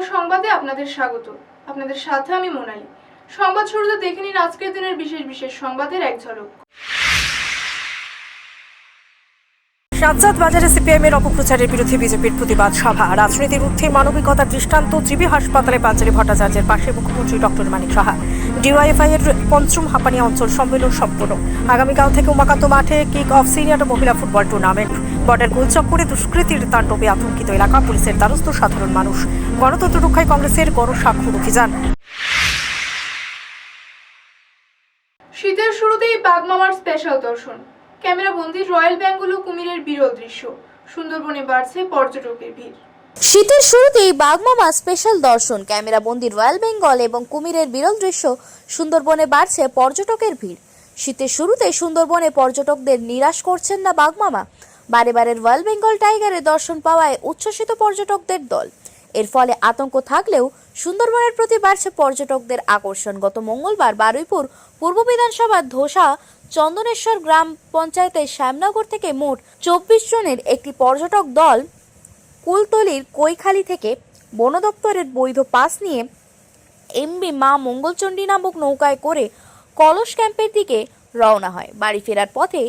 সময় সংবাদে আপনাদের স্বাগত। আপনাদের সাথে আমি মোনালি। সংবাদ শুরুতে দেখে নিন আজকের দিনের বিশেষ বিশেষ সংবাদের এক ঝলক। সাজ্জাদ বাজারে সিপিএম এর অপপ্রচারের বিরুদ্ধে বিজেপির প্রতিবাদ সভা। রাজনীতির ঊর্ধ্বে মানবিকতার দৃষ্টান্ত, জিবি হাসপাতালে পাঞ্জালি ভট্টাচার্যের পাশে মুখ্যমন্ত্রী ডক্টর মানিক সাহা। ডিওয়াইএফআই এর পঞ্চম হাপানিয়া অঞ্চল সম্মেলন সম্পূর্ণ আগামীকাল থেকে উমাকান্ত মাঠে কিক অফ সিনিয়র মহিলা ফুটবল টুর্নামেন্ট বর্ডার গোলচক্করে দুষ্কৃতীর তাণ্ডবে আতঙ্কিত এলাকা পুলিশের দ্বারস্থ সাধারণ মানুষ। গণতন্ত্র রক্ষায় কংগ্রেসের গণস্বাক্ষর অভিযান। শীতের শুরুতেই বাগমামার স্পেশাল দর্শন। ক্যামেরা বন্দি রয়্যাল বেঙ্গল কুমিরের বিরল দৃশ্য। সুন্দরবনে বাড়ছে পর্যটকের ভিড়। শীতের শুরুতেই বাগমামা স্পেশাল দর্শন ক্যামেরা বন্দি রয়্যাল বেঙ্গল এবং কুমিরের বিরল দৃশ্য সুন্দরবনে বাড়ছে পর্যটকের ভিড়। শীতের শুরুতে সুন্দরবনে পর্যটকদের নিরাশ করছেন না বাগমামা বারে বারে রয়্যাল বেঙ্গল টাইগারের দর্শন পাওয়ায় উচ্ছ্বসিত পর্যটকদের দল। এর ফলে আতঙ্ক থাকলেও সুন্দরবনের প্রতি বাড়ছে পর্যটকদের আকর্ষণ। গত মঙ্গলবার বারুইপুর পূর্ব বিধানসভার ধোসা চন্দনেশ্বর গ্রাম পঞ্চায়েতের শ্যামনগর থেকে মোট চব্বিশ জনের একটি পর্যটক দল কুলতলির কৈখালি থেকে বন দপ্তরের বৈধ পাস নিয়ে এমবি মা মঙ্গলচণ্ডী নামক নৌকায় করে কলস ক্যাম্পের দিকে রওনা হয়। বাড়ি ফেরার পথে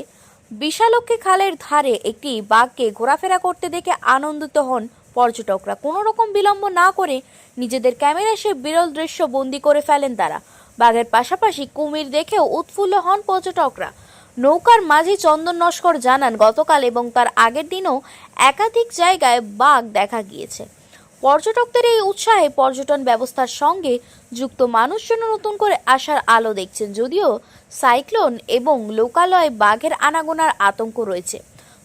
বিশালক্ষী খালের ধারে একটি বাঘকে ঘোরাফেরা করতে দেখে আনন্দিত হন পর্যটকরা। কোনো রকম বিলম্ব না করে নিজেদের ক্যামেরায় সে বিরল দৃশ্য বন্দি করে ফেলেন তারা। বাঘের পাশাপাশি কুমির দেখেও উৎফুল্ল হন পর্যটকরা। নৌকার মাঝি চন্দন নস্কর জানান গতকাল এবং তার আগের দিনও একাধিক জায়গায় বাঘ দেখা গিয়েছে। পর্যটকদের এই উৎসাহে পর্যটন ব্যবস্থার সঙ্গে যুক্ত মানুষজন নতুন করে আসার আলো দেখছেন। যদিও সাইক্লোন এবং লোকালয়ে বাঘের আনাগোনার আতঙ্ক রয়েছে।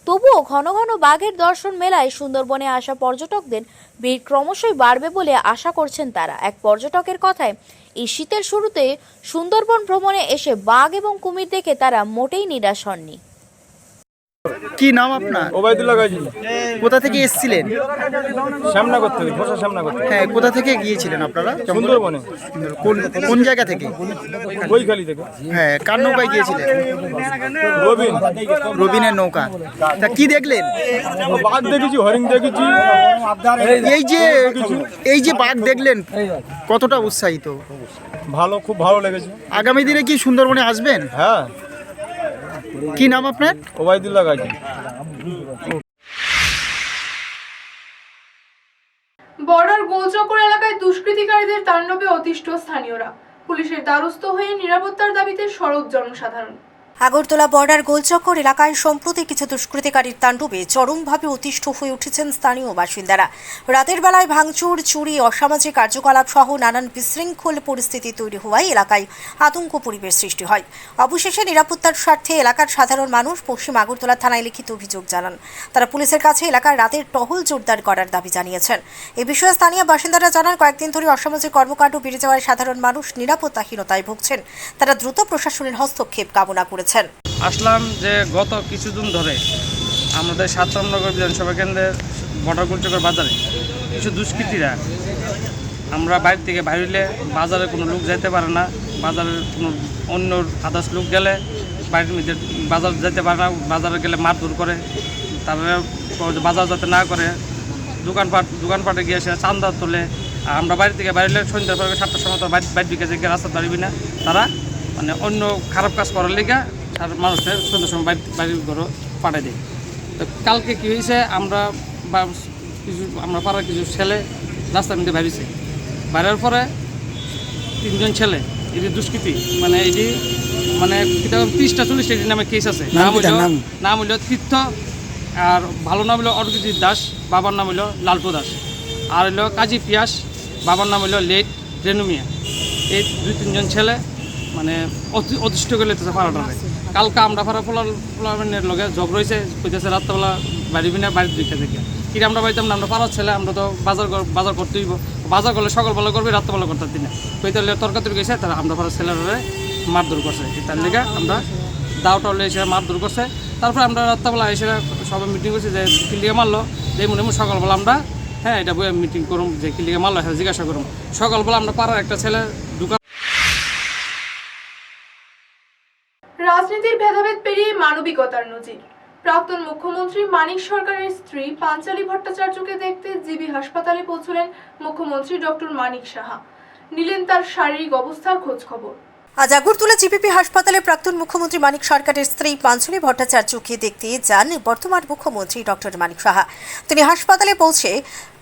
তবুও ঘন ঘন বাঘের দর্শন মেলায় সুন্দরবনে আসা পর্যটকদের ভিড় ক্রমশই বাড়বে বলে আশা করছেন তারা। এক পর্যটকের কথায়, এই শীতের শুরুতে সুন্দরবন ভ্রমণে এসে বাঘ এবং কুমির দেখে তারা মোটেই নিরাশ হননি। কি নাম আপনার? ওবায়দুল্লাহ গাজী। কোথা থেকে এসেছিলেন? সামনা করতে হবে ঘোষা সামনা করতে হ্যাঁ কোথা থেকে গিয়েছিলেন আপনারা? সুন্দরবনে। কোন কোন জায়গা থেকে? বইখালি থেকে। হ্যাঁ কার নৌকায় গিয়েছিলেন? রবিন। রবিনের নৌকা। তা কি দেখলেন? বাঘ দেখেছি হরিণ দেখেছি। এই যে এই যে বাঘ দেখলেন কতটা উৎসাহিত? ভালো খুব ভালো লেগেছে। আগামী দিনে কি সুন্দরবনে আসবেন? হ্যাঁ। কি নাম আপনার? ওবায়দুল্লাহ গাজী। বর্ডার গোলচক্কর এলাকায় দুষ্কৃতিকারীদের তাণ্ডবে অতিষ্ঠ স্থানীয়রা। পুলিশের দ্বারস্থ হয়ে নিরাপত্তার দাবিতে সড়ক জনসাধারণ। আগরতলা বর্ডার গোলচক্কর এলাকায় সম্প্রতি কিছু দুষ্কৃতিকারীর তাণ্ডবে চরমভাবে অতিষ্ঠ হয়ে উঠেছেন স্থানীয় বাসিন্দারা। রাতের বেলায় ভাঙচুর, চুরি, অসামাজিক কার্যকলাপ সহ নানান বিশৃঙ্খল পরিস্থিতি তৈরি হওয়ায় এলাকায় আতঙ্ক পরিবেশ সৃষ্টি হয়। অবশেষে নিরাপত্তার স্বার্থে এলাকার সাধারণ মানুষ পশ্চিম আগরতলা থানায় লিখিত অভিযোগ জানান। তারা পুলিশের কাছে এলাকার রাতের টহল জোরদার করার দাবি জানিয়েছেন। এ বিষয়ে স্থানীয় বাসিন্দারা জানান, কয়েকদিন ধরে অসামাজিক কর্মকাণ্ড বেড়ে যাওয়ায় সাধারণ মানুষ নিরাপত্তাহীনতায় ভুগছেন। তারা দ্রুত প্রশাসনের হস্তক্ষেপ কামনা করেছেন। আসলাম যে গত কিছুদিন ধরে আমাদের সাতরামনগর বিধানসভা কেন্দ্রের বর্ডারগুলচকের বাজারে কিছু দুষ্কৃতীরা আমরা বাইরে থেকে বাইরে বাজারে কোনো লোক যেতে পারে না বাজারের কোনো অন্য আদার্স লোক গেলে বাড়ির মধ্যে বাজার যেতে পারে না, বাজারে গেলে মারধর করে তারপরে বাজার যাতে না করে, দোকানপাট, দোকানপাটে গিয়ে সে চান্দা তোলে আমরা বাড়ি থেকে বাইরে সন্ধ্যার পরে সাতটার সময় তো বাইরে বাইরে দিকে যে রাস্তা দাঁড়িবি না, তারা মানে অন্য খারাপ কাজ করার লেগে আর মানুষের সন্ধ্যার সময় বাড়ি বাড়ি ঘরে পাঠিয়ে দেয় তো কালকে কী হয়েছে আমরা বা কিছু আমরা পাড়ার কিছু ছেলে রাস্তার মধ্যে বাইরেছে। বাইরের পরে তিনজন ছেলে এটি দুষ্কৃতি মানে এটি মানে ত্রিশটা চল্লিশটা এটির নামে কেস আছে। নাম হইল নাম? হইল তীর্থ আর ভালো নাম হইল অরজিৎ দাস বাবার নাম হইল লালটু দাস। আর হইল কাজী পিয়াস বাবার নাম হইল লেট রেনুমিয়া এই দুই তিনজন ছেলে মানে অতি- অতিষ্ঠ করে লেতেছে পাড়াটারে কালকে আমরা পাড়া পোলার পোলার লগে জব রয়েছে কইতেছে রাত্রেবেলা বাড়ি বিনা বাড়ির দিকে থেকে। কি আমরা বাড়িতাম না, আমরা পাড়ার ছেলে, আমরা তো বাজার বাজার করতে হইব। বাজার করলে সকালবেলা করবি, রাত্রেবেলা করতে দিন। কইতে হলে তরকারি গেছে? তারা আমরা পাড়ার ছেলেরা মারধর করছে। তার লেগে আমরা দাও টাউলে এসে মারধর করছে। তারপরে আমরা রাত্রেবেলা এসে সবাই মিটিং করছি, যে কিলিয়ে মারলো। যে মনে সকালবেলা আমরা হ্যাঁ এটা বইয়ে মিটিং করুম, যে কিলিয়ে মারলো হ্যাঁ জিজ্ঞাসা করুম। সকালবেলা আমরা পাড়ার একটা ছেলে পেরিয়ে মানবিকতার নজির। প্রাক্তন মুখ্যমন্ত্রী মানিক সরকারের স্ত্রী পাঞ্চালী ভট্টাচার্যকে দেখতে জিবি হাসপাতালে পৌঁছলেন মুখ্যমন্ত্রী ডক্টর মানিক সাহা। নিলেন তার শারীরিক অবস্থার খোঁজ খবর আজ আগরতলা জিপিপি হাসপাতালে প্রাক্তন মুখ্যমন্ত্রী মানিক সরকারের স্ত্রী পাঞ্চলি ভট্টাচার্যকে দেখতে যান বর্তমান মুখ্যমন্ত্রী ডক্টর মানিক সাহা। তিনি হাসপাতালে পৌঁছে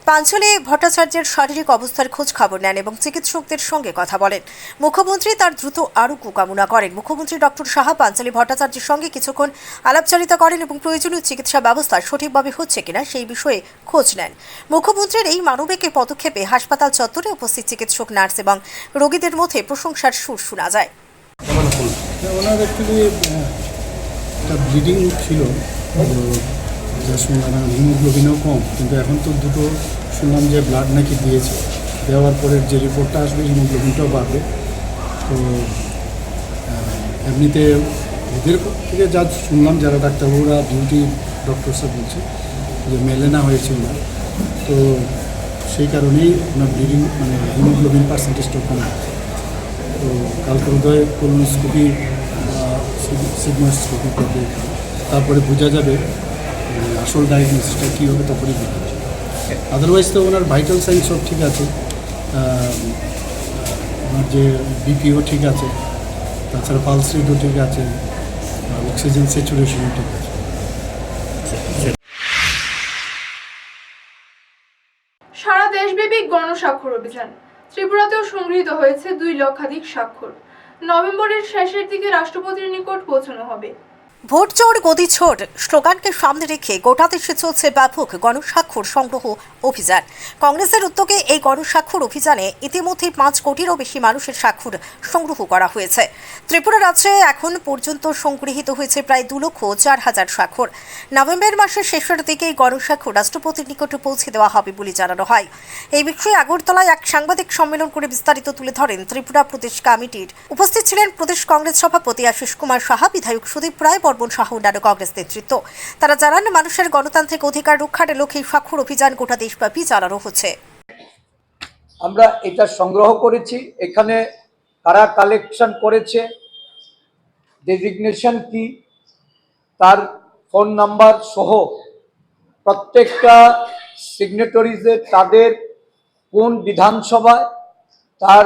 পাঞ্চলি ভট্টাচার্যের শারীরিক অবস্থার খোঁজ খবর নেন এবং চিকিৎসকদের সঙ্গে কথা বলেন। মুখ্যমন্ত্রী তার দ্রুত আরোগ্য কামনা করেন। মুখ্যমন্ত্রী ডক্টর সাহা পাঞ্চলি ভট্টাচার্যের সঙ্গে কিছুক্ষণ আলাপচারিতা করেন এবং প্রয়োজনীয় চিকিৎসা ব্যবস্থা সঠিকভাবে হচ্ছে কিনা সেই বিষয়ে খোঁজ নেন। মুখ্যমন্ত্রীর এই মানবিকের পদক্ষেপে হাসপাতাল চত্বরে উপস্থিত চিকিৎসক, নার্স এবং রোগীদের মধ্যে প্রশংসার সুর শোনা যায়। ব্লিডিং ছিল। যা শুনলাম হিমোগ্লোবিনও কম, কিন্তু এখন তো দুটো শুনলাম যে ব্লাড নাকি দিয়েছে। দেওয়ার পরে যে রিপোর্টটা আসবে, হিমোগ্লোবিনটাও বাড়বে। তো এমনিতে ওদের থেকে যা শুনলাম, যারা ডাক্তারবাবুরা ডিউটি ডক্টরসরা বলছে যে মেলেনা হয়েছে ওনার তো সেই কারণেই ওনার ব্লিডিং মানে হিমোগ্লোবিন পার্সেন্টেজটাও কম তো কালকে উদয় কোলোনোস্কোপি সিগমাস্কোপি করবে। তারপরে বোঝা যাবে মানে আসল ডায়াগনোসিসটা কী হবে তারপরে বোঝা যাবে আদারওয়াইজ তো ওনার ভাইটাল সাইন সব ঠিক আছে। ওনার যে বিপিও ঠিক আছে, তাছাড়া পালস রেটও ঠিক আছে অক্সিজেন স্যাচুরেশনও ঠিক আছে। সারা দেশব্যাপী গণস্বাক্ষর অভিযান। ত্রিপুরাতেও সংগৃহীত হয়েছে দুই লক্ষাধিক স্বাক্ষর। নভেম্বরের শেষের দিকে রাষ্ট্রপতির নিকট পৌঁছানো হবে। ভোট চোর গদি ছোট স্লোগানকে সামনে রেখে গোটা দেশে চলছে ব্যাপক গণস্বাক্ষর সংগ্রহ অভিযান। কংগ্রেসের উদ্যোগে এই গণস্বাক্ষর অভিযানে ইতিমধ্যে পাঁচ কোটিরও বেশি মানুষের স্বাক্ষর সংগ্রহ করা হয়েছে। ত্রিপুরা রাজ্যে এখন পর্যন্ত সংগৃহীত হয়েছে প্রায় দু লক্ষ চার হাজার স্বাক্ষর। নভেম্বর মাসের শেষের দিকে এই গণস্বাক্ষর রাষ্ট্রপতির নিকটে পৌঁছে দেওয়া হবে বলে জানানো হয়। এই বিষয়ে আগরতলায় এক সাংবাদিক সম্মেলন করে বিস্তারিত তুলে ধরেন ত্রিপুরা প্রদেশ কমিটির। উপস্থিত ছিলেন প্রদেশ কংগ্রেস সভাপতি আশিস কুমার সাহা, বিধায়ক সুদীপ রায় বর্মন সহ অন্যান্য কংগ্রেস নেতৃত্ব। তারা জানান, মানুষের গণতান্ত্রিক অধিকার রক্ষার লক্ষ্যে এই স্বাক্ষর অভিযান গোটা দেশব্যাপী চালানো হচ্ছে। আমরা এটা সংগ্রহ করেছি। এখানে কারা কালেকশন করেছে ডেজিগনেশন কি, তার ফোন নাম্বার সহ প্রত্যেকটা সিগনেটরিজে তাদের কোন বিধানসভায় তার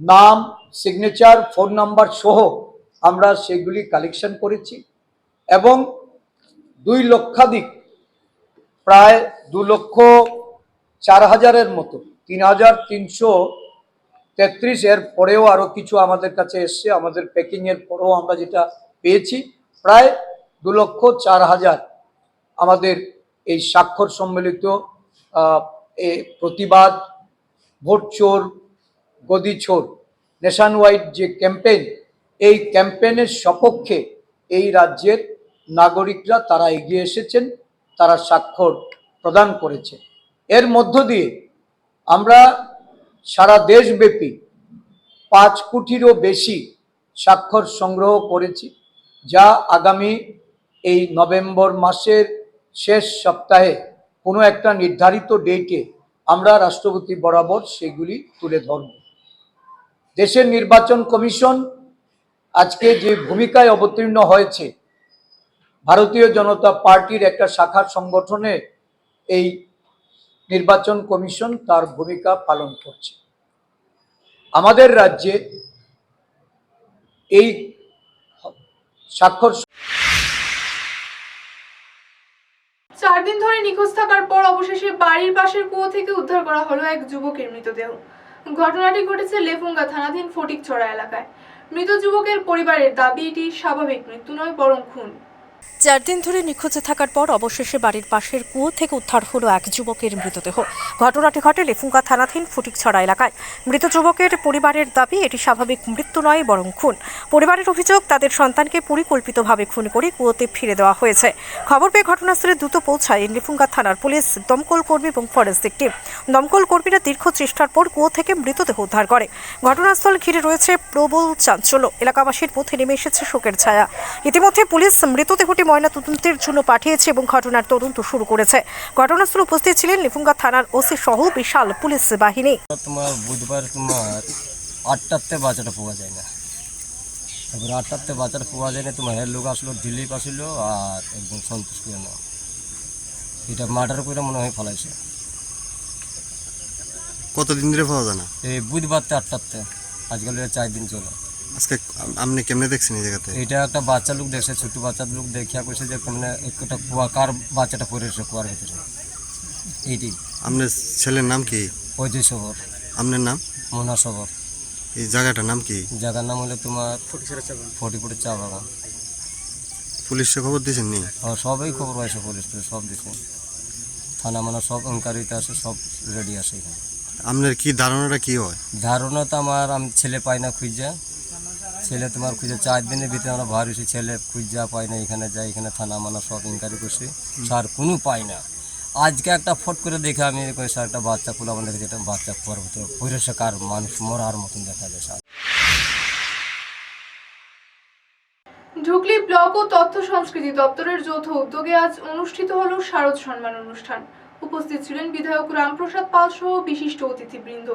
নাম সিগনেচার ফোন নাম্বার সহ আমরা সেগুলি কালেকশন করেছি। এবং দুই লক্ষাধিক, প্রায় দু লক্ষ চার হাজারের মতো, তিন হাজার তিনশো তেত্রিশ এর পরেও আরও কিছু আমাদের কাছে এসছে, আমাদের প্যাকিংয়ের পরেও আমরা যেটা পেয়েছি, প্রায় দু লক্ষ চার হাজার আমাদের এই স্বাক্ষর সম্মিলিত প্রতিবাদ, ভোট চোর, গদি চোর নেশান ওয়াইড যে ক্যাম্পেইন এই ক্যাম্পেইনের সপক্ষে এই রাজ্যের নাগরিকরা তারা এগিয়ে এসেছেন, তারা স্বাক্ষর প্রদান করেছে। এর মধ্য দিয়ে আমরা সারা দেশব্যাপী পাঁচ কোটিরও বেশি স্বাক্ষর সংগ্রহ করেছি, যা আগামী এই নভেম্বর মাসের শেষ সপ্তাহে কোনো একটা নির্ধারিত ডেটে আমরা রাষ্ট্রপতি বরাবর সেগুলি তুলে ধরব। দেশের নির্বাচন কমিশন আজকে যে ভূমিকায় অবতীর্ণ হয়েছে ভারতীয় জনতা পার্টির একটা শাখার সংগঠনে এই নির্বাচন কমিশন তার ভূমিকা পালন করছে। আমাদের রাজ্যে এই স্বাক্ষর চার দিন ধরে নিখোঁজ থাকার পর অবশেষে বাড়ির পাশের কুয়ো থেকে উদ্ধার করা হলো এক যুবকের মৃতদেহ। ঘটনাটি ঘটেছে লেফুঙ্গা থানাধীন ফটিকছড়া এলাকায়। মৃত যুবকের পরিবারের দাবি, এটি স্বাভাবিক মৃত্যু নয়, বরং খুন। চার দিন ধরে নিখোঁজে থাকার পর অবশেষে বাড়ির পাশের কুয়ো থেকে উদ্ধার হলো এক যুবকের মৃতদেহ। ঘটনাটি ঘটে লেফুঙ্গা থানাধীন ফটিকছড়া এলাকায়। মৃত যুবকের পরিবারের দাবি, এটি স্বাভাবিক মৃত্যু নয়, বরং খুন। পরিবারের অভিযোগ, তাদের সন্তানকে পরিকল্পিতভাবে খুন করে কুয়োতে ফিরে দেওয়া হয়েছে। খবর পেয়ে ঘটনাস্থলে দ্রুত পৌঁছায় লেফুঙ্গা থানার পুলিশ, দমকল কর্মী এবং ফরেন্সিক টিম। দমকল কর্মীরা দীর্ঘ চেষ্টার পর কুয়ো থেকে মৃতদেহ উদ্ধার করে। ঘটনাস্থল ঘিরে রয়েছে প্রবল চাঞ্চল্য। এলাকাবাসীর পথে নেমে এসেছে শোকের ছায়া। ইতিমধ্যে পুলিশ মৃতদেহটি ময়নাতদন্তের জন্য পাঠিয়েছে এবং ঘটনার তদন্ত শুরু করেছে। ঘটনাস্থলে উপস্থিত ছিলেন লিফুঙ্গা থানার ওসি সহ বিশাল পুলিশ বাহিনী। তোমার বুধবার তোমার আটটাতে বাচ্চাটা পাওয়া যায় না। এবার আটটাতে বাচ্চার পাওয়া যায় না তোমার মায়ের লোক আসলো দিলীপ আসলো আর একদম সন্তোষ করে না এটা মার্ডার করে মনে হয় ফলাইছে। কতদিন ধরে পাওয়া যায় না? এই বুধবারতে আটটাতে আজকাল চার দিন চলে। আজকে আপনি কেমনে দেখছেন এই জায়গাতে? এটা একটা বাচ্চা লোক দেখছে ছোট বাচ্চা লোক দেখিয়া কইছে যে মানে একটা কুয়া কার বাচ্চাটা পড়েছে কুয়ার ভিতরে? এইটি। আপনার ছেলের নাম কি? পঁয়ত্রিশ শহর। আপনার নাম? মোনা শহর। এই জায়গাটার নাম কি? জায়গার নাম হলো তোমার ফটি ফুটি চা বাগান। পুলিশে খবর দিয়েছেন নি সবই খবর পাইছে পুলিশ টুলিশ সব দিছে। থানা মানা সব অঙ্কারিতে আছে সব রেডি আছে এখানে। আপনার কি ধারণাটা কি হয়? ধারণা তো আমার আমি ছেলে পাই না খুঁজা। ছেলে তোমার খুঁজে চার দিনের ভিতরে আমরা ভার হয়েছি ছেলে খুঁজা পাই না এখানে যাই এখানে থানা মানা সব ইনকোয়ারি করছি। স্যার কোনো পাই না। আজকে একটা ফট করে দেখে আমি স্যার একটা বাচ্চা কুলা আমাদের দেখেছি একটা বাচ্চা ভিতরে পরিষ্কার মানুষ মরার মতন দেখা যায় স্যার ঢুকলি ব্লক ও তথ্য সংস্কৃতি দপ্তরের যৌথ উদ্যোগে আজ অনুষ্ঠিত হলো শারদ সম্মান অনুষ্ঠান। উপস্থিত ছিলেন বিধায়ক রামপ্রসাদ পাল সহ বিশিষ্ট অতিথিবৃন্দ।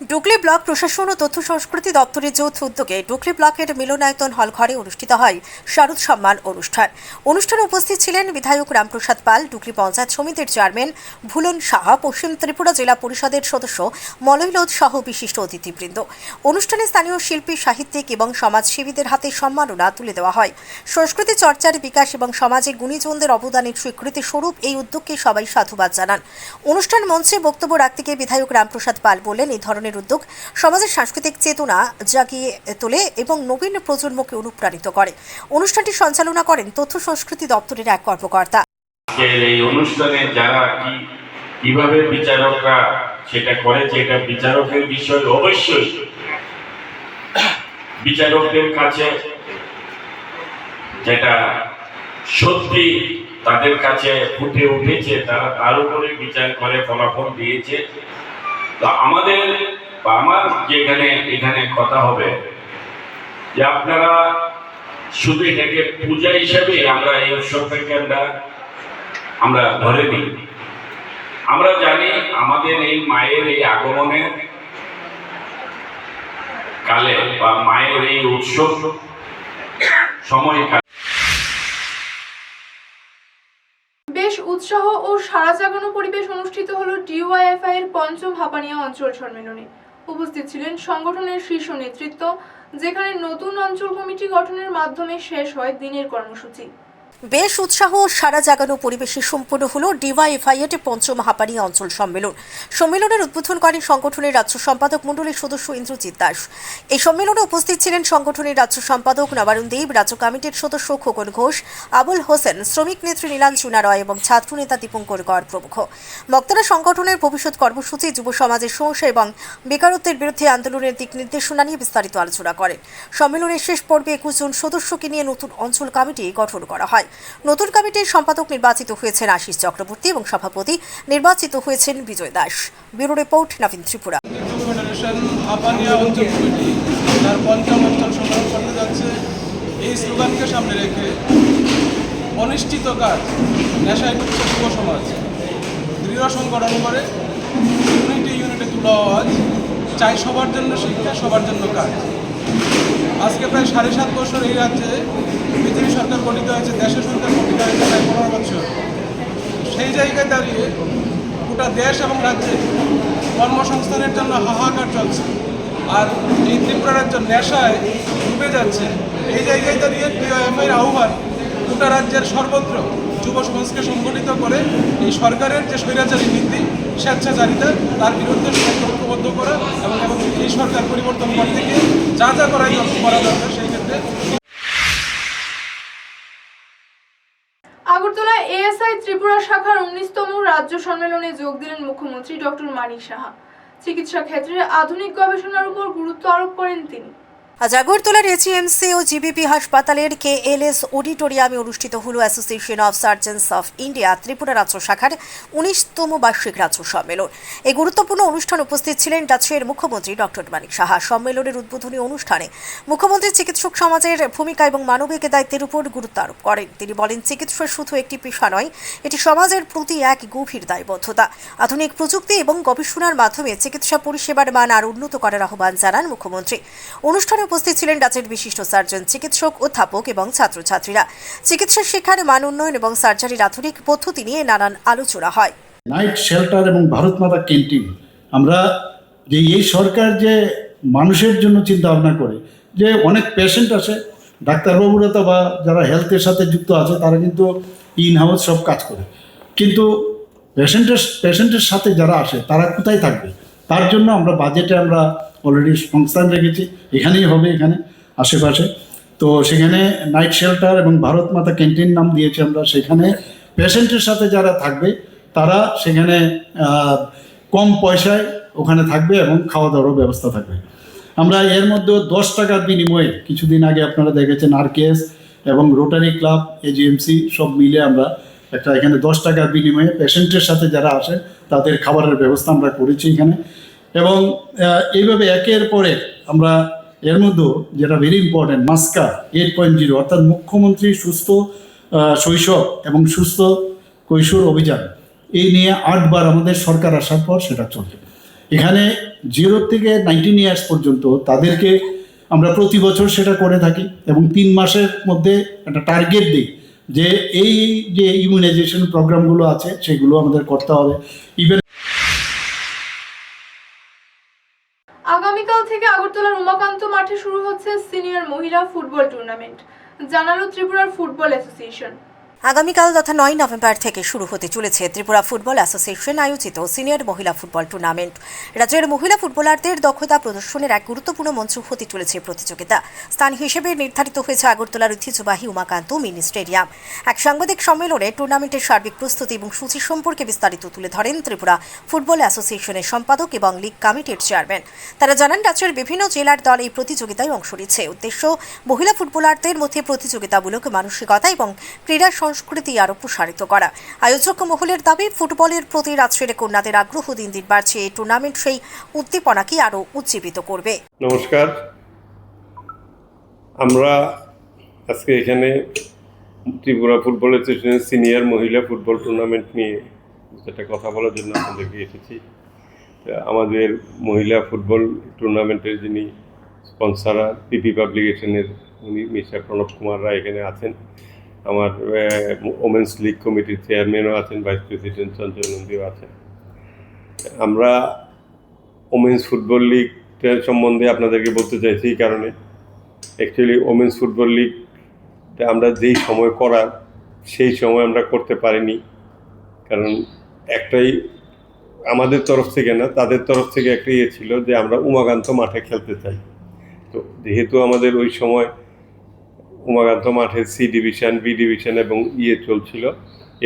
ডুকলি ব্লক প্রশাসন ও তথ্য সংস্কৃতি দপ্তরের যৌথ উদ্যোগে ডুকলি ব্লকের মিলনায়তন হল ঘরে অনুষ্ঠিত হয় শারদ সম্মান অনুষ্ঠান। অনুষ্ঠানে উপস্থিত ছিলেন বিধায়ক রামপ্রসাদ পাল, ডুকলি পঞ্চায়েত সমিতির চেয়ারম্যান ভুলন সাহা, পশ্চিম ত্রিপুরা জেলা পরিষদের সদস্য মলয়লোদ সহ বিশিষ্ট অতিথিবৃন্দ। অনুষ্ঠানে স্থানীয় শিল্পী, সাহিত্যিক এবং সমাজসেবীদের হাতে সম্মাননা তুলে দেওয়া হয়। সংস্কৃতি চর্চার বিকাশ এবং সমাজে গুণীজনদের অবদানের স্বীকৃতি স্বরূপ এই উদ্যোগকে সবাই সাধুবাদ জানান। অনুষ্ঠান মঞ্চে বক্তব্য রাখতে গিয়ে বিধায়ক রামপ্রসাদ পাল বলেন এই ধরনের উদ্যোগ সমাজের সাংস্কৃতিক চেতনা জাগিয়ে তোলে এবং নবীন প্রজন্মকে অনুপ্রাণিত করে। অনুষ্ঠানটি সঞ্চালনা করেন তথ্য সংস্কৃতি দপ্তরের এক কর্মকর্তা। এই অনুষ্ঠানে যারা কি, কীভাবে বিচারকরা সেটা বিচারকের বিষয় অবশ্যই। বিচারকদের কাছে যেটা সত্যি তাদের কাছে ফুটে উঠেছে, তারা তার উপরে বিচার করে, ফলাফল দিয়েছে। তো আমাদের বা আমার যেখানে এখানে কথা হবে, যে আপনারা শুধু এটাকে পূজা হিসাবে আমরা এই উৎসবটাকে আমরা আমরা ধরে নিই। আমরা জানি আমাদের এই মায়ের এই কালে বা মায়ের এই উৎসব বেশ উৎসাহ ও সারা জাগানো পরিবেশ অনুষ্ঠিত হলো ডিওয়াইএফআই এর পঞ্চম হাপানিয়া অঞ্চল সম্মেলনে। উপস্থিত ছিলেন সংগঠনের শীর্ষ নেতৃত্ব, যেখানে নতুন অঞ্চল কমিটি গঠনের মাধ্যমে শেষ হয় দিনের কর্মসূচি। বেশ উৎসাহ ও সারা জাগানো পরিবেশে সম্পন্ন হল ডিওয়াইএফআইএট পঞ্চম হাপানি অঞ্চল সম্মেলন। সম্মেলনের উদ্বোধন করেন সংগঠনের রাজ্য সম্পাদক মণ্ডলীর সদস্য ইন্দ্রজিৎ দাস। এই সম্মেলনে উপস্থিত ছিলেন সংগঠনের রাজ্য সম্পাদক নবারুণ দেব, রাজ্য কমিটির সদস্য খোকন ঘোষ, আবুল হোসেন, শ্রমিক নেত্রী নীলাঞ্চুনা রয় এবং ছাত্র নেতা দীপঙ্কর গড় প্রমুখ। বক্তারা সংগঠনের ভবিষ্যৎ কর্মসূচি, যুব সমাজের সমস্যা এবং বেকারত্বের বিরুদ্ধে আন্দোলনের দিক নির্দেশনা নিয়ে বিস্তারিত আলোচনা করেন। সম্মেলনের শেষ পর্বে একুশ জন সদস্যকে নিয়ে নতুন অঞ্চল কমিটি গঠন করা হয়। নতুন কমিটির সম্পাদক নির্বাচিত হয়েছেন আশিস চক্রবর্তী এবং সভাপতি নির্বাচিত হয়েছেন Bijoy Das. Bureau report, Nabin Tripura. এই স্লোগানকে সামনে রেখে অনিশ্চিত কাজ, নেশায় ডুবছে যুব সমাজ। দৃঢ় সংগঠন করে ইউনিটি ইউনিটে তুলো আওয়াজ চাই সবার জন্য শিক্ষা, সবার জন্য কাজ। আজকে প্রায় সাড়ে সাত বছর এই রাজ্যে পৃথিবী সরকার গঠিত হয়েছে, দেশের সরকার গঠিত হয়েছে প্রায় পনেরো বছর। সেই জায়গায় দাঁড়িয়ে গোটা দেশ এবং রাজ্যে কর্মসংস্থানের জন্য হাহাকার চলছে। আর এই ত্রিপুরা রাজ্য নেশায় ডুবে যাচ্ছে। এই জায়গায় দাঁড়িয়ে ডিওএফআইয়ের আহ্বান, গোটা রাজ্যের সর্বত্র যুব সমাজকে সংগঠিত করে এই সরকারের যে স্বৈরাচারী নীতি, স্বেচ্ছাচারিতা, তার বিরুদ্ধে সবাইকে ঐক্যবদ্ধ করা এবং এবং এই সরকার পরিবর্তন করতে গিয়ে যা যা করাই করা দরকার। সেই ক্ষেত্রে এএসআই ত্রিপুরা শাখার উনিশতম রাজ্য সম্মেলনে যোগ দিলেন মুখ্যমন্ত্রী ডক্টর মানিক সাহা। চিকিৎসা ক্ষেত্রে আধুনিক গবেষণার উপর গুরুত্ব আরোপ করেন তিনি। আজ আগরতলার এইচএমসি ও জিবিপি হাসপাতালের কেএলএস অডিটোরিয়ামে অনুষ্ঠিত হল association of surgeons of India Tripura রাজ্য শাখার উনিশতম বার্ষিক রাজ্য সম্মেলন। এই গুরুত্বপূর্ণ অনুষ্ঠান উপস্থিত ছিলেন রাজ্যের মুখ্যমন্ত্রী ডক্টর মানিক সাহা। সম্মেলনের উদ্বোধনী অনুষ্ঠানে মুখ্যমন্ত্রী চিকিৎসক সমাজের ভূমিকা এবং মানবিক দায়িত্বের উপর গুরুত্ব আরোপ করেন। তিনি বলেন, চিকিৎসা শুধু একটি পেশা নয়, এটি সমাজের প্রতি এক গভীর দায়বদ্ধতা। আধুনিক প্রযুক্তি এবং গবেষণার মাধ্যমে চিকিৎসা পরিষেবার মান আর উন্নত করার আহ্বান জানান মুখ্যমন্ত্রী। অনুষ্ঠানে উপস্থিত ছিলেন রাজ্যের বিশিষ্ট সার্জন, চিকিৎসক, অধ্যাপক এবং ছাত্রছাত্রীরা। চিকিৎসা শিক্ষার মান উন্নয়ন এবং সার্জারির আধুনিক পদ্ধতি নিয়ে নানান আলোচনা হয়। নাইট শেল্টার এবং ভারত মাতা ক্যান্টিন। আমরা যে এই সরকার যে মানুষের জন্য চিন্তা ভাবনা করে, যে অনেক পেশেন্ট আছে ডাক্তারবাবুরা তো বা যারা হেলথের সাথে যুক্ত আছে, তারা কিন্তু ইন হাউস সব কাজ করে। কিন্তু পেশেন্টের পেশেন্টের সাথে যারা আসে, তারা কোথায় থাকবে? তার জন্য আমরা বাজেটে আমরা অলরেডি সংস্থান রেখেছি। এখানেই হবে এখানে, আশেপাশে। তো সেখানে নাইট শেল্টার এবং ভারত মাতা ক্যান্টিন নাম দিয়েছি আমরা। সেখানে পেশেন্টের সাথে যারা থাকবে, তারা সেখানে কম পয়সায় ওখানে থাকবে এবং খাওয়া দাওয়ারও ব্যবস্থা থাকবে। আমরা এর মধ্যে দশ টাকার বিনিময়ে, কিছুদিন আগে আপনারা দেখেছেন আরকেএস এবং রোটারি ক্লাব এজিএমসি সব মিলে আমরা একটা এখানে দশ টাকার বিনিময়ে পেশেন্টের সাথে যারা আসে, তাদের খাবারের ব্যবস্থা আমরা করেছি এখানে। এবং এইভাবে একের পরে আমরা এর মধ্যে যেটা ভেরি ইম্পর্টেন্ট মাস্কা এইট পয়েন্ট জিরো অর্থাৎ মুখ্যমন্ত্রী সুস্থ শৈশব এবং সুস্থ কৈশোর অভিযান, এই নিয়ে আটবার আমাদের সরকার আসার পর সেটা চলছে। এখানে জিরো থেকে নাইনটিন ইয়ার্স পর্যন্ত তাদেরকে আমরা প্রতি বছর সেটা করে থাকি এবং তিন মাসের মধ্যে একটা টার্গেট দিই। যে এই যে ইমিউনাইজেশন প্রোগ্রামগুলো আছে, সেগুলো আমাদের করতে হবে। ইভেন আগামীকাল থেকে আগরতলার উমাকান্ত মাঠে শুরু হচ্ছে সিনিয়র মহিলা ফুটবল টুর্নামেন্ট জানালো ত্রিপুরার ফুটবল অ্যাসোসিয়েশন আগামীকাল তথা নয় নভেম্বর থেকে শুরু হতে চলেছে ত্রিপুরা ফুটবল অ্যাসোসিয়েশন আয়োজিত সিনিয়র মহিলা ফুটবল টুর্নামেন্ট। রাজ্যের মহিলা ফুটবলারদের দক্ষতা প্রদর্শনের এক গুরুত্বপূর্ণ মঞ্চ হতে চলেছে প্রতিযোগিতা। স্থান হিসেবে নির্ধারিত হয়েছে আগরতলার ঐতিহ্যবাহী উমাকান্ত মিনি স্টেডিয়াম। এক সাংবাদিক সম্মেলনে টুর্নামেন্টের সার্বিক প্রস্তুতি এবং সূচি সম্পর্কে বিস্তারিত তুলে ধরেন ত্রিপুরা ফুটবল অ্যাসোসিয়েশনের সম্পাদক এবং লীগ কমিটির চেয়ারম্যান। তারা জানান, রাজ্যের বিভিন্ন জেলার দল এই প্রতিযোগিতায় অংশ নিচ্ছে। উদ্দেশ্য, মহিলা ফুটবলারদের মধ্যে প্রতিযোগিতামূলক মানসিকতা এবং ক্রীড়া সংস্কৃতি আরও প্রসারিত করা। আয়োজক মহলের দাবি, ফুটবলের প্রতি রাজ্যের কন্যাদের আগ্রহ দিন দিন বাড়ছে। এই টুর্নামেন্ট সেই উদ্দীপনাকে আরও উজ্জীবিত করবে। নমস্কার। আমরা আজকে এখানে ত্রিপুরা ফুটবল অ্যাসোসিয়েশনের সিনিয়র মহিলা ফুটবল টুর্নামেন্ট নিয়ে যেটা কথা বলার জন্য আপনাদেরকে এসেছি। আমাদের মহিলা ফুটবল টুর্নামেন্টের যিনি স্পন্সার, পিপি পাবলিকেশনের উনি মিস্টার প্রণব কুমার রায় এখানে আছেন। আমার ওমেন্স লীগ কমিটির চেয়ারম্যানও আছেন ভাইস প্রেসিডেন্ট চঞ্চল নন্দীও আছেন। আমরা ওমেন্স ফুটবল লিগ সম্বন্ধে আপনাদেরকে বলতে চাইছি এই কারণে। অ্যাকচুয়ালি ওমেন্স ফুটবল লিগ আমরা যেই সময় করার, সেই সময় আমরা করতে পারিনি। কারণ একটাই আমাদের তরফ থেকে না, তাদের তরফ থেকে একটা ইয়ে ছিল যে আমরা উমাকান্ত মাঠে খেলতে চাই। তো যেহেতু আমাদের ওই সময় উমাকান্ত মাঠে সি ডিভিশন, বি ডিভিশন এবং ইয়ে চলছিল,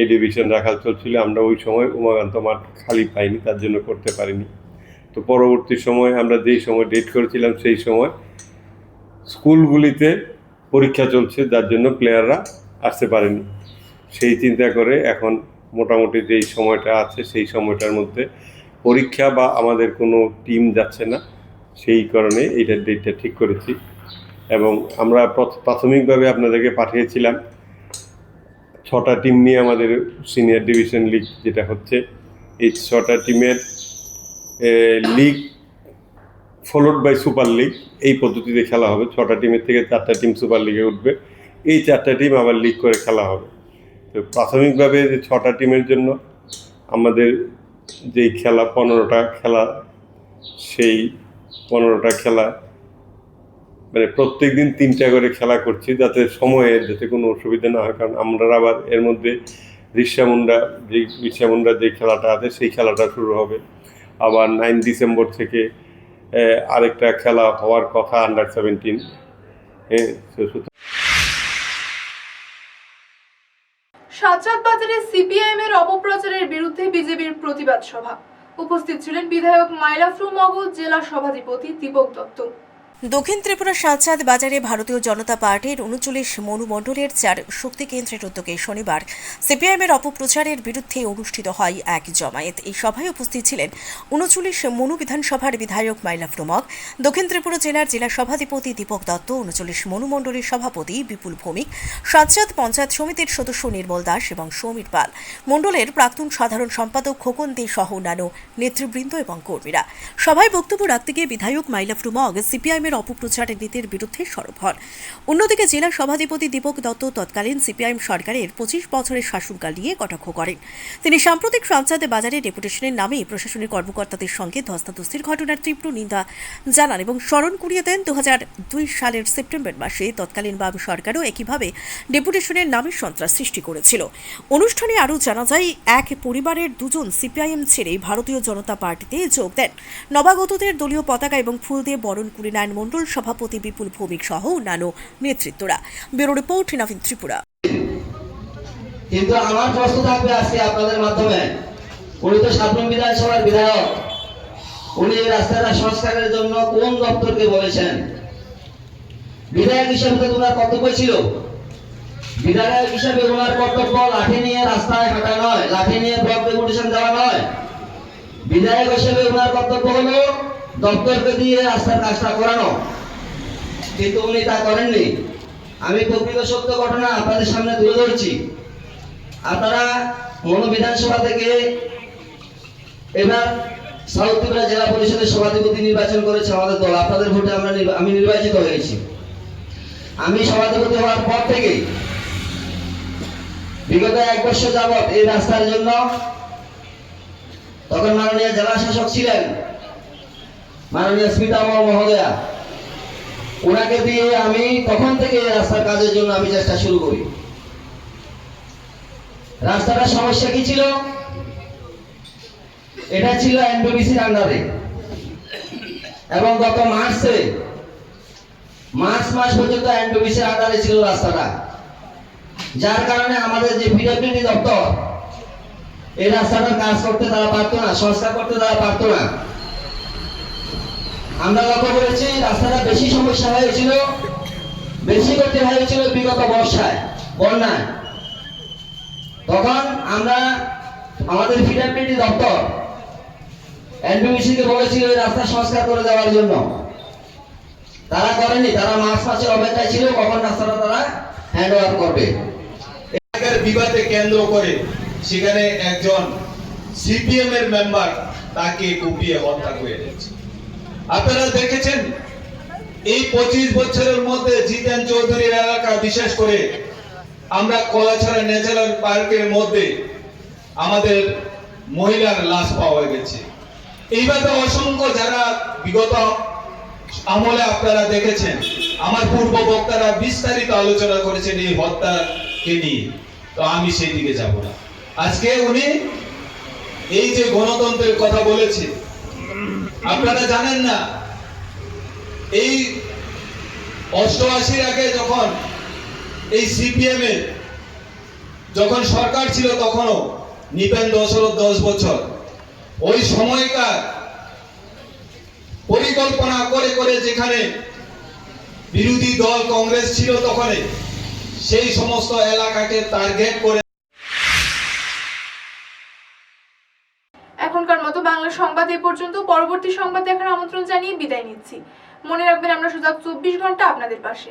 এ ডিভিশন রাখা চলছিল। আমরা ওই সময় উমাকান্ত মাঠ খালি পাইনি, তার জন্য করতে পারিনি। তো পরবর্তী সময় আমরা যেই সময় ডেট করেছিলাম সেই সময় স্কুলগুলিতে পরীক্ষা চলছে, যার জন্য প্লেয়াররা আসতে পারেনি। সেই চিন্তা করে এখন মোটামুটি যেই সময়টা আছে, সেই সময়টার মধ্যে পরীক্ষা বা আমাদের কোনো টিম যাচ্ছে না, সেই কারণে এইটার ডেটটা ঠিক করেছি। এবং আমরা প্রথ- প্রাথমিকভাবে আপনাদেরকে পাঠিয়েছিলাম। ছটা টিম নিয়ে আমাদের সিনিয়র ডিভিশন লিগ যেটা হচ্ছে, এই ছটা টিমের league followed by super league এই পদ্ধতিতে খেলা হবে। ছটা টিমের থেকে চারটা টিম সুপার লিগে উঠবে। এই চারটা টিম আবার লিগ করে খেলা হবে। তো প্রাথমিকভাবে যে ছটা টিমের জন্য আমাদের যেই খেলা, পনেরোটা খেলা, সেই পনেরোটা খেলা মানে প্রত্যেক দিন তিনটা করে খেলা করছি যাতে সময়ে যাতে কোনো অসুবিধা না হয়। কারণ আমরা আবার এর মধ্যে ঋষামুন্ডা যে ঋষামুন্ডা যে খেলাটা আছে সেই খেলাটা শুরু হবে। আবার নাইন ডিসেম্বর থেকে আরেকটা খেলা হওয়ার কথা আন্ডার সেভেন্টিন হ্যাঁ তো সাজ্জাদ বাজারে সিপিআইএম এর অপপ্রচারের বিরুদ্ধে বিজেপির প্রতিবাদ সভা। উপস্থিত ছিলেন বিধায়ক মাইলাফরু মগজ, জেলা সভাধিপতি দীপক দত্ত। দক্ষিণ ত্রিপুরা সালচাঁদ বাজারে ভারতীয় জনতা পার্টির উনচল্লিশ মনুমণ্ডলের চার শক্তি কেন্দ্রের উদ্যোগে শনিবার সিপিআইএমের অপপ্রচারের বিরুদ্ধে অনুষ্ঠিত হয় এক জমায়েত। এই সভায় উপস্থিত ছিলেন উনচল্লিশ মনু বিধানসভার বিধায়ক মাইলাফ রুমক দক্ষিণ ত্রিপুরা জেলার জেলা সভাধিপতি দীপক দত্ত, উনচল্লিশ মনুমণ্ডলের সভাপতি বিপুল ভৌমিক সালচাঁদ পঞ্চায়েত সমিতির সদস্য নির্মল দাস এবং সমীর পাল। মণ্ডলের প্রাক্তন সাধারণ সম্পাদক খোকন দে সহ অন্যান্য নেতৃবৃন্দ এবং কর্মীরা। সভায় বক্তব্য রাখতে গিয়ে বিধায়ক মাইলাফ রুমক সিপিআইএমের ধরনের অপপ্রচারের নীতির বিরুদ্ধে সরব হন। অন্যদিকে জেলা সভাধিপতি দীপক দত্ত তৎকালীন সিপিআইএম সরকারের পঁচিশ বছরের শাসনকাল নিয়ে কটাক্ষ করেন। তিনি সাম্প্রতিক রামচাঁদে বাজারে ডেপুটেশনের নামে প্রশাসনিক কর্মকর্তাদের সঙ্গে ধস্তাধস্তির ঘটনার তীব্র নিন্দা জানান এবং স্মরণ করিয়ে দেন দু সালের সেপ্টেম্বর মাসে তৎকালীন বাম সরকারও একইভাবে ডেপুটেশনের নামে সন্ত্রাস সৃষ্টি করেছিল। অনুষ্ঠানে আরও জানা যায়, এক পরিবারের দুজন সিপিআইএম ছেড়ে ভারতীয় জনতা পার্টিতে যোগ দেন। নবাগতদের দলীয় পতাকা এবং ফুল দিয়ে বরণ করে নেন মণ্ডল সভাপতি বিপুল ভৌমিক সহ অন্যান্য নেতৃত্বরা। Bureau report, Nabin Tripura. কিন্তু আমার প্রশ্ন থাকবে আজকে আপনাদের মাধ্যমে। উনি তো সাধারণ বিধানসভার বিধায়ক। উনি এই রাস্তাটা সংস্কারের জন্য কোন দপ্তরকে বলেছেন? বিধায়ক হিসেবে তো ওনার কর্তব্য ছিল। বিধায়ক হিসেবে ওনার কর্তব্য লাঠি নিয়ে রাস্তায় হাঁটা নয়, লাঠি নিয়ে ব্লক ডেপুটেশন দেওয়া নয়। বিধায়ক হিসেবে ওনার কর্তব্য হলো দপ্তরকে দিয়ে রাস্তার কাজটা করানো। কিন্তু উনি তা করেননি। আমি প্রকৃত সত্য ঘটনা আপনাদের সামনে তুলে ধরছি। আপনারা মনো বিধানসভা থেকে এবার সাউথ ত্রিপুরা জেলা পরিষদের সভাধিপতি নির্বাচন করেছে আমাদের দল। আপনাদের ভোটে আমরা আমি নির্বাচিত হয়েছি। আমি সভাধিপতি হওয়ার পর থেকে বিগত এক বছর যাবৎ এই রাস্তার জন্য তখন মাননীয় জেলা শাসক ছিলেন মাননীয় স্মিতামল মহোদয়া ওনাকে দিয়ে আমি তখন থেকে রাস্তার কাজের জন্য আমি চেষ্টা শুরু করি। রাস্তাটার সমস্যা কি ছিল? এটা ছিল এনবিবিসির আন্ডারে। এবং গত মার্চে, মার্চ মাস পর্যন্ত এনবিবিসির আন্ডারে ছিল রাস্তাটা। যার কারণে আমাদের যে পিডব্লিউডি দপ্তর, এই রাস্তাটার কাজ করতে তারা পারতো না, সংস্কার করতে তারা পারতো না। আমরা লক্ষ্য করেছি, রাস্তাটা বেশি সমস্যা হয়েছিল, বেশি করতে হয়েছিল বিগত বর্ষায়, বন্যায়। তখন আমরা আমাদের পিডব্লিউডি দপ্তর এনবিবিসি কে বলেছিল রাস্তা সংস্কার করে দেওয়ার জন্য। তারা করেনি, তারা মার্চ মাসের অপেক্ষায় ছিল, কখন রাস্তাটা তারা হ্যান্ড ওভার করবে বিবাদে কেন্দ্র করে সেখানে একজন সিপিএম এর মেম্বার তাকে কুপিয়ে হত্যা করে দিয়েছে। আপনারা দেখেছেন? এই পঁচিশ বছরের মধ্যে জিতেন চৌধুরীর এলাকা বিশেষ করে। আমরা কলাছড়া ন্যাচারাল পার্কের মধ্যে আমাদের মহিলার লাশ পাওয়া গেছে। এইভাবে অসংখ্য যারা বিগত আমলে আপনারা দেখেছেন, আমার পূর্ব বক্তারা বিস্তারিত আলোচনা করেছেন এই হত্যাকে নিয়ে। তো আমি সেই দিকে যাব না। আজকে উনি এই যে গণতন্ত্রের কথা বলেছে আপনারা জানেন না। এই অষ্টআশির আগে যখন এই সিপিএম এর যখন সরকার ছিল তখনও নিপেন দশরথ দশ বছর। ওই সময়কার পরিকল্পনা করে করে যেখানে বিরোধী দল কংগ্রেস ছিল তখন সেই সমস্ত এলাকাকে টার্গেট করে সংবাদ এ পর্যন্ত পরবর্তী সংবাদ দেখার আমন্ত্রণ জানিয়ে বিদায় নিচ্ছি। মনে রাখবেন আমরা সুযোগ চব্বিশ ঘণ্টা আপনাদের পাশে।